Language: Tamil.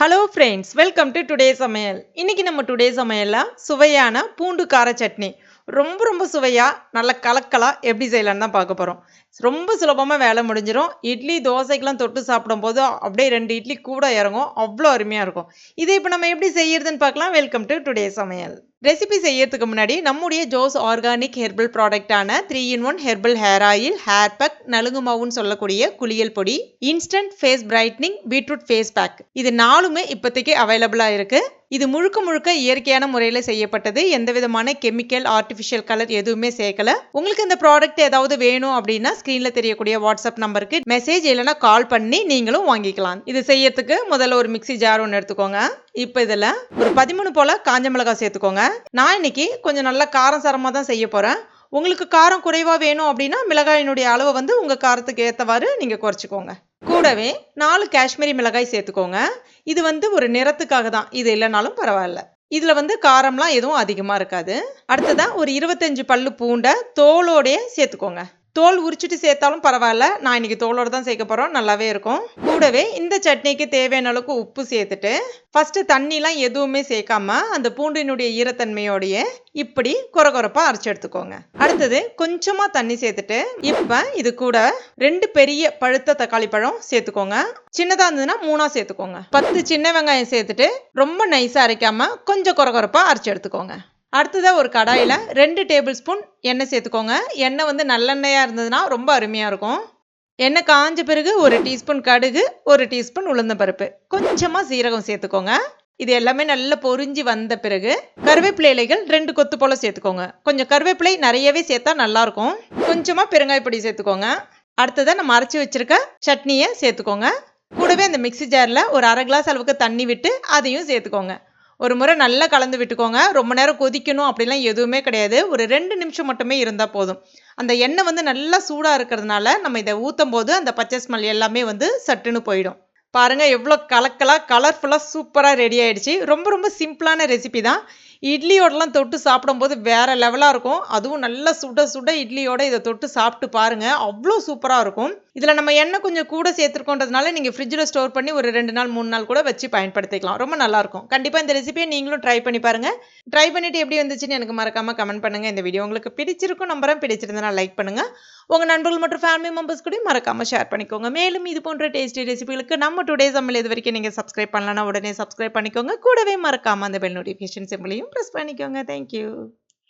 Hello friends welcome to today சமையல் இன்றைக்கி நம்ம டுடே சமையலில் சுவையான பூண்டு கார சட்னி. ரொம்ப ரொம்ப சுவையாக நல்ல கலக்கலாக எப்படி செய்யலான்னு தான் பார்க்க போகிறோம் ரொம்ப சுலபமாக வேலை முடிஞ்சிடும் இட்லி தோசைக்கெலாம் தொட்டு சாப்பிடும்போது அப்படியே ரெண்டு இட்லி கூட இறங்கும். அவ்வளோ அருமையாக இருக்கும். இதை இப்போ நம்ம எப்படி செய்யறதுன்னு பார்க்கலாம். வெல்கம் டு டுடே சமையல் ரெசிபி செய்யறதுக்கு முன்னாடி நம்முடைய Jo's organic herbal ப்ராடக்டான three in one herbal hair oil hair pack நலுங்கு மாவுன்னு சொல்லக்கூடிய குளியல் பொடி instant face brightening beetroot face pack இது நாலுமே இப்போதைக்கு அவைலபிளாக இருக்கு. இது முழுக்க முழுக்க இயற்கையான முறையில் செய்யப்பட்டது. எந்த விதமான கெமிக்கல் ஆர்டிஃபிஷியல் கலர் எதுவுமே சேர்க்கல. உங்களுக்கு இந்த ப்ராடக்ட் ஏதாவது வேணும் அப்படின்னா ஸ்க்ரீனில் தெரியக்கூடிய வாட்ஸ்அப் நம்பருக்கு மெசேஜ் இல்லைன்னா கால் பண்ணி நீங்களும் வாங்கிக்கலாம். இது செய்யறதுக்கு முதல்ல ஒரு மிக்ஸி ஜார் ஒன்று எடுத்துக்கோங்க. இப்போ இதில் ஒரு பதிமூணு போல் காஞ்ச மிளகாய் சேர்த்துக்கோங்க. நான் இன்னைக்கு கொஞ்சம் நல்லா காரம் சாரமாக தான் செய்ய போகிறேன் உங்களுக்கு காரம் குறைவாக வேணும் அப்படின்னா மிளகாயினுடைய அளவை வந்து உங்கள் காரத்துக்கு ஏற்றவாறு நீங்கள் குறைச்சிக்கோங்க. கூடவே நாலு காஷ்மீரி மிளகாய் சேர்த்துக்கோங்க. இது வந்து ஒரு நிறத்துக்காக தான். இது இல்லைனாலும் பரவாயில்ல. இதில் வந்து காரம்லாம் எதுவும் அதிகமாக இருக்காது. அடுத்ததாக ஒரு இருபத்தஞ்சு பல்லு பூண்டை தோலோடைய சேர்த்துக்கோங்க. தோல் உரிச்சிட்டு சேர்த்தாலும் பரவாயில்ல. நான் இன்னைக்கு தோலோட தான் சேர்க்க போகிறோம் நல்லாவே இருக்கும். கூடவே இந்த சட்னிக்கு தேவையான அளவுக்கு உப்பு சேர்த்துட்டு ஃபஸ்ட்டு தண்ணிலாம் எதுவுமே சேர்க்காம அந்த பூண்டினுடைய ஈரத்தன்மையோடைய இப்படி குறகுறப்பாக அரைச்சி எடுத்துக்கோங்க. அடுத்தது கொஞ்சமாக தண்ணி சேர்த்துட்டு இப்போ இது கூட ரெண்டு பெரிய பழுத்த தக்காளி பழம் சேர்த்துக்கோங்க. சின்னதாக இருந்ததுன்னா மூணாக சேர்த்துக்கோங்க. பத்து சின்ன வெங்காயம் சேர்த்துட்டு ரொம்ப நைஸாக அரைக்காமல் கொஞ்சம் குறகுறப்பாக அரைச்சி எடுத்துக்கோங்க. அடுத்ததாக ஒரு கடாயில் ரெண்டு டேபிள் ஸ்பூன் எண்ணெய் சேர்த்துக்கோங்க. எண்ணெய் வந்து நல்லெண்ணெயாக இருந்ததுன்னா ரொம்ப அருமையாக இருக்கும். எண்ணெய் காஞ்ச பிறகு ஒரு டீஸ்பூன் கடுகு ஒரு டீஸ்பூன் உளுந்தம்பருப்பு கொஞ்சமாக சீரகம் சேர்த்துக்கோங்க. இது எல்லாமே நல்லா பொறிஞ்சி வந்த பிறகு கருவேப்பிலை இலைகள் ரெண்டு கொத்து போல் சேர்த்துக்கோங்க. கொஞ்சம் கருவேப்பிலை நிறையவே சேர்த்தா நல்லாயிருக்கும் கொஞ்சமாக பெருங்காயப்பொடி சேர்த்துக்கோங்க. அடுத்ததாக நம்ம அரைச்சி வச்சிருக்க சட்னியை சேர்த்துக்கோங்க. கூடவே அந்த மிக்ஸி ஜாரில் ஒரு அரை கிளாஸ் அளவுக்கு தண்ணி விட்டு அதையும் சேர்த்துக்கோங்க. ஒரு முறை நல்லா கலந்து விட்டுக்கோங்க. ரொம்ப நேரம் கொதிக்கணும் அப்படிலாம் எதுவுமே கிடையாது. ஒரு ரெண்டு நிமிஷம் மட்டுமே இருந்தால் போதும். அந்த எண்ணெய் வந்து நல்லா சூடாக இருக்கிறதுனால நம்ம இதை ஊற்றும் போது அந்த பச்சை ஸ்மெல் எல்லாமே வந்து சட்டுன்னு போயிடும். பாருங்கள் எவ்வளோ கலக்கலாக கலர்ஃபுல்லாக சூப்பராக ரெடி ஆகிடுச்சி ரொம்ப ரொம்ப சிம்பிளான ரெசிபி தான். இட்லியோடலாம் தொட்டு சாப்பிடும்போது வேறு லெவலாக இருக்கும். அதுவும் நல்லா சுட சுட இட்லியோட இதை தொட்டு சாப்பிட்டு பாருங்கள் அவ்வளோ சூப்பராக இருக்கும். இதில் நம்ம எண்ணெய் கொஞ்சம் கூட சேர்த்துருக்கோன்றதுனால நீங்கள் ஃப்ரிட்ஜில் ஸ்டோர் பண்ணி ஒரு ரெண்டு நாள் மூணு நாள் கூட வச்சு பயன்படுத்திக்கலாம். ரொம்ப நல்லாயிருக்கும் கண்டிப்பாக இந்த ரெசிபியை நீங்களும் ட்ரை பண்ணி பாருங்கள் ட்ரை பண்ணிவிட்டு எப்படி வந்துச்சுன்னு எனக்கு மறக்காமல் கமெண்ட் பண்ணுங்கள் இந்த வீடியோ உங்களுக்கு பிடிச்சிருக்கும் நம்பரம் பிடிச்சிருந்தனா லைக் பண்ணுங்கள் உங்கள் நண்பர்கள் மற்றும் ஃபேமிலி மெம்பர்ஸ் கூட மறக்காமல் ஷேர் பண்ணிக்கோங்க. மேலும் இது போன்ற டேஸ்டி ரெசிபிகளுக்கு நம்ம டுடே சமையல் இது வரைக்கும் நீங்கள் சப்ஸ்கிரைப் பண்ணலன்னா உடனே சப்ஸ்கிரைப் பண்ணிக்கோங்க. கூடவே மறக்காமல் அந்த பெல் நோட்டிஃபிகேஷன் சிம்பிளையும் ப்ரெஸ் பண்ணிக்கோங்க. Thank you